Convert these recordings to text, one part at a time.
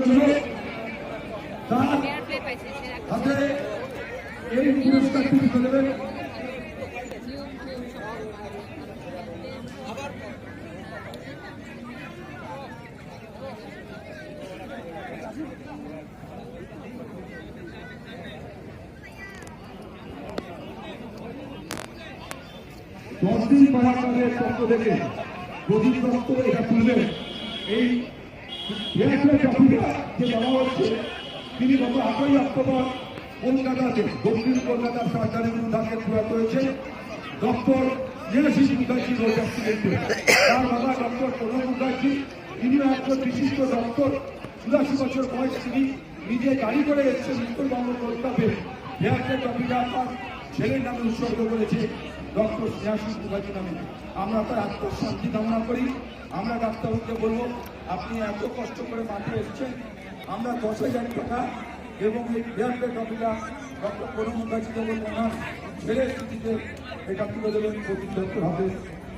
জন্য তার দশ দিন পক্ষ থেকে এটা তুলবেন এই বিরাটের ট্রফিটা যে দেওয়া হচ্ছে তিনি গত আটই অক্টোবর কলকাতাতে দক্ষিণ কলকাতার সরকারি উদ্যানে প্রয়াত হয়েছে ডক্টর নীলাশিস মুখার্জি তার বাবা ডক্টর প্রণব মুখার্জি তিনিও একজন বিশিষ্ট ডক্টর চুরাশি বছর বয়স তিনি নিজে গাড়ি করে এসেছেন উত্তরবঙ্গ কলকাতাতে বিরাটের ট্রফিটা তার ছেলের নামে উৎসর্গ করেছে ডক্টর স্নেহাশিস মুখার্জি নামে। আমরা তার আত্মশান্তি কামনা করি। আমরা ডাক্তারবাবুকে বলব, আপনি এত কষ্ট করে মাঠে এসছেন। আমরা দশ হাজার টাকা এবং এই বিহারের টপিটা ডক্টর প্রণব মুখার্জিকে বলব ওনার ছেলের স্থিতিতে এটা তুলে দেবেন প্রতিনিধিত্ব হবে।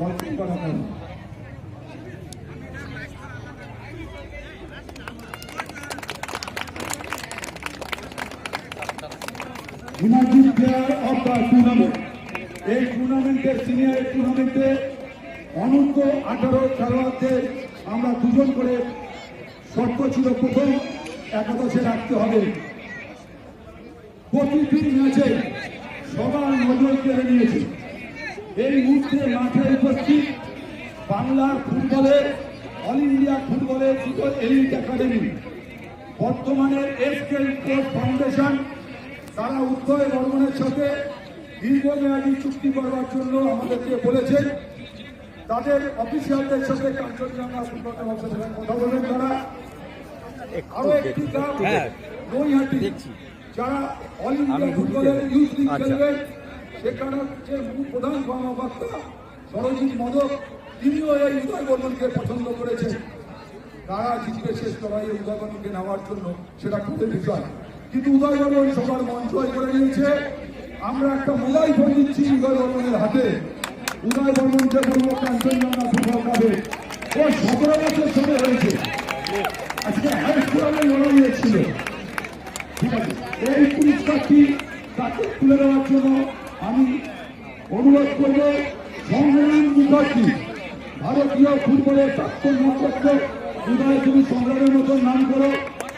বর্তমান করা emerging player of the tournament এই টুর্নামেন্টের সিনিয়র টুর্নামেন্টে অনন্ত আঠারো খেলোয়াড়দের আমরা দুজন করে শর্ত ছিল প্রথম, একাদশে রাখতে হবে। প্রতিটি ম্যাচে সবার নজর কেড়ে নিয়েছে। এই মুহূর্তে মাঠে উপস্থিত বাংলার ফুটবলের অল ইন্ডিয়া ফুটবলের দুটো এলিট একাডেমি বর্তমানে এসকেল স্পোর্টস ফাউন্ডেশন তারা উত্তর বর্মনের সাথে দীর্ঘমেয়াদী চুক্তি করবার জন্য আমাদেরকে বলেছেন। তাদের অফিসিয়ালদের সাথে কাঞ্চনজঙ্ঘা ক্লাবের সাথে কথা বলেন তারা। আরও একটি হ্যাঁ। নৈহাটি যারা অল ইন্ডিয়া ফুটবলের ইউথ লিগ আচ্ছা। খেলবেন সেখানে যে প্রধান কর্মকর্তা সরজিৎ মদক। তিনিও এই উদয় বর্মনকে পছন্দ করেছেন। তারা জিতবে শেষ লড়াইয়ে উদয় বর্মনকে নেওয়ার জন্য সেটা খুবই বিষয় কিন্তু উদয় বর্মন সবার জয় করে নিয়েছে, আমরা একটা মোবাইল ফোন দিচ্ছি উদয় বর্মনের হাতে উদয় বর্মনকে বলব কাঞ্চনজঙ্ঘা ফুটবল ক্লাবে। ও সতেরো বছর সময় হয়েছে আজকে হাই স্কুলের লড়াই হয়েছিল ঠিক আছে? এই পুরস্কারটি তাকে তুলে দেওয়ার জন্য আমি অনুরোধ করব, সংগ্রাম মুখার্জি, ভারতীয় ফুটবলের প্রাক্তন মুখপাত্র উদয় তুমি সংগ্রামের মতো নাম করো।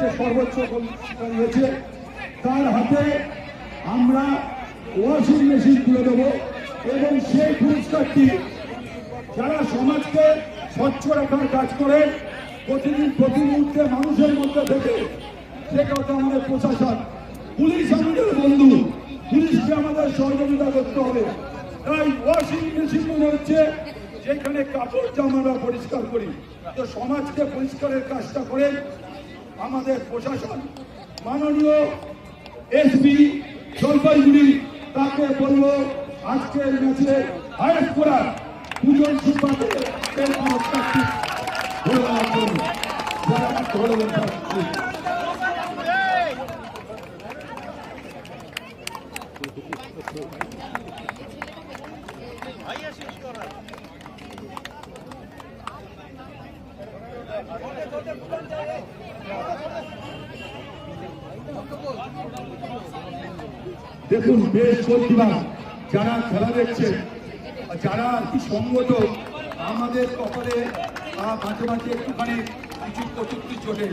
সে সর্বোচ্চ হয়েছে তার হাতে আমরা ওয়াশিং মেশিন তুলে দেবো এবং সেই পুরস্কারটি যারা সমাজকে স্বচ্ছ রাখার কাজ করে, প্রতিদিন, প্রতি মুহূর্তে মানুষের মধ্যে থেকে, সে কথা আমাদের প্রশাসন, পুলিশ আমাদের বন্ধু, পুলিশকে আমাদের সহযোগিতা করতে হবে। তাই ওয়াশিং মেশিন মনে হচ্ছে যেখানে কাপড় জামা আমরা পরিষ্কার করি। তো সমাজকে পরিষ্কারের কাজটা করে আমাদের প্রশাসন, মাননীয় এসপি জলপাইগুড়ি, তাকে বলব আজকের ম্যাচে হায়েস্ট করার দুজন সুপাতে এই পুরস্কারটি ধরে নেওয়ার জন্য যারা ধরে নেওয়ার দেখুন, বেশ প্রতিভা যারা খেলা দেখছেন, যারা আর কি সঙ্গত, আমাদের কপালে মাঝে মাঝে একটুখানি কিছু প্রযুক্তি চলে।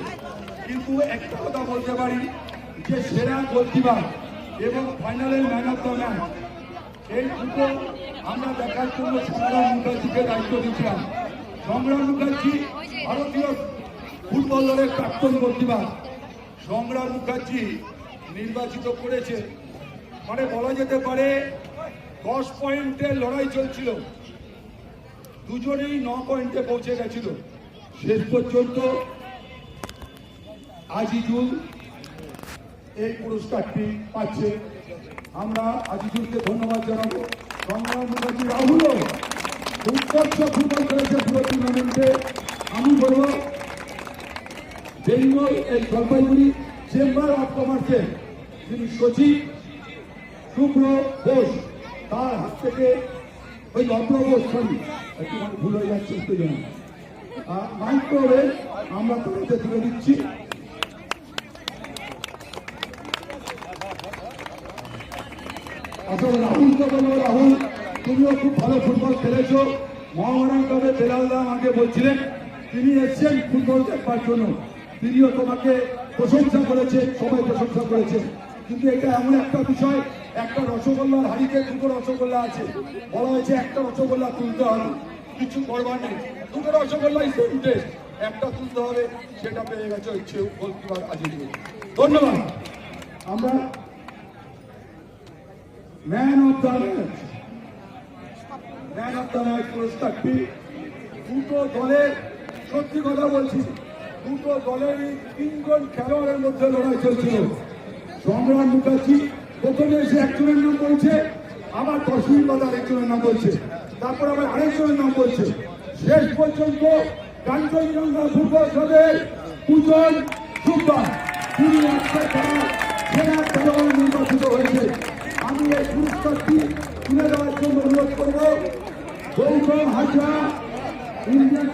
কিন্তু একটা কথা বলতে পারি, যে সেরা গোলকিপার এবং ফাইনালের ম্যান অফ দ্য ম্যাচ, এই দুটো আমরা দেখার জন্য সংগ্রাম মুখার্জিকে দায়িত্ব দিচ্ছিলাম। সংগ্রাম মুখার্জি ভারতীয় ফুটবল দলের প্রাক্তন গোলকিপার সংগ্রাম মুখার্জি নির্বাচিত করেছে। মানে বলা যেতে পারে, দশ পয়েন্টের লড়াই চলছিল। দুজনেই ন পয়েন্টে পৌঁছে গেছিল। শেষ পর্যন্ত আজিজুল এই পুরস্কারটি পাচ্ছে। আমরা আজিজুলকে ধন্যবাদ জানাব। সংগ্রাম মুখার্জি রাহুলও উৎকর্ষ ফুটবল খেলেছে পুরো টুর্নামেন্টে আমি বলব, বেঙ্গল এই জলপাইগুড়ি চেম্বার অফ কমার্সের যিনি সচিব শুভ্র ঘোষ তার হাত থেকে ওই ঘোষ সরি একটু মানে ভুল হয়ে যাচ্ছে, একটু জানি। মাইক করে আমরা তোমাকে তুলে দিচ্ছি। আসলে রাহুলকে বলব, রাহুল, তুমিও খুব ভালো ফুটবল খেলেছো। মহামারান কবে বেলালদা আমাকে বলছিলেন তিনি এসছেন ফুটবল দেখবার তিনিও তোমাকে প্রশংসা করেছে সবাই প্রশংসা করেছে কিন্তু এটা এমন একটা বিষয়, একটা রসগোল্লার হাড়িতে দুটো রসগোল্লা আছে। বলা হয়েছে একটা রসগোল্লা তুলতে হবে, কিছু করবার নেই। দুটো রসগোল্লাই সেম একটা তুলতে হবে, সেটা পেয়ে গেছে হচ্ছে গোলকিপার আজিজ ধন্যবাদ। আমরা man of the match man of the match পুরস্কারটি দুটো দলের সত্যি কথা বলছি, দুটো দলেরই তিনজন খেলোয়াড়ের মধ্যে লড়াই চলছিল। সংগ্রাম মুখার্জি প্রথমে এসে একজনের নাম বলছে, আবার তসমিন বাজার একজনের নাম বলছে, তারপর আবার আরেকজনের নাম বলছে। শেষ পর্যন্ত কাঞ্চনজঙ্ঘা ফুটবল ক্লাবের দুজন সুব্বা তিনি একটা খেলা সেরা খেলোয়াড় নির্বাচিত হয়েছে। আমি এই পুরস্কারটি তুলে দেওয়ার জন্য অনুরোধ করব, গৌতম হাজরা, ইন্ডিয়ান